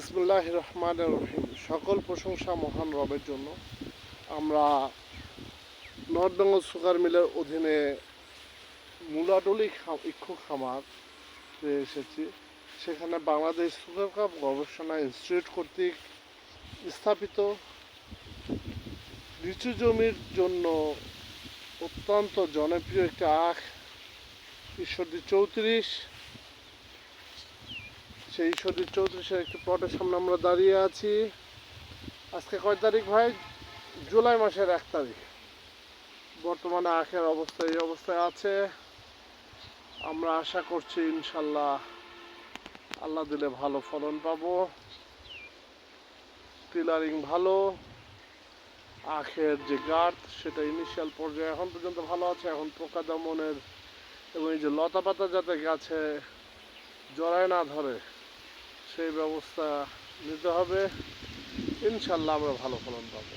বিসমুল্লাহ রহমান রহিম। সকল প্রশংসা মহান রবের জন্য। আমরা নর্থ বেঙ্গল সুগার মিলের অধীনে মুলাডলি ইক্ষু খামার এসেছি। সেখানে বাংলাদেশ সুগার কাপ গবেষণা ইনস্টিটিউট কর্তৃক স্থাপিত লিচু জমির জন্য অত্যন্ত জনপ্রিয় একটি আখ, ঈশ্বরদী চৌত্রিশ। সেই ঈশ্বরদী চৌত্রিশের একটি প্লটের সামনে আমরা দাঁড়িয়ে আছি। আজকে কয় তারিখ ভাই? জুলাই মাসের এক তারিখ। বর্তমানে আখের অবস্থা এই অবস্থায় আছে। আমরা আশা করছি ইনশাল্লাহ আল্লাহ দিলে ভালো ফলন পাবো। টিলারিং ভালো। আখের যে গার্থ সেটা ইনিশিয়াল পর্যায়ে এখন পর্যন্ত ভালো আছে। এখন পোকা দমনের এবং এই যে লতা পাতা যাতে গাছে জড়ায় না ধরে সেই ব্যবস্থা নিতে হবে। ইনশাল্লাহ আমরা ভালো ফলন পাবো।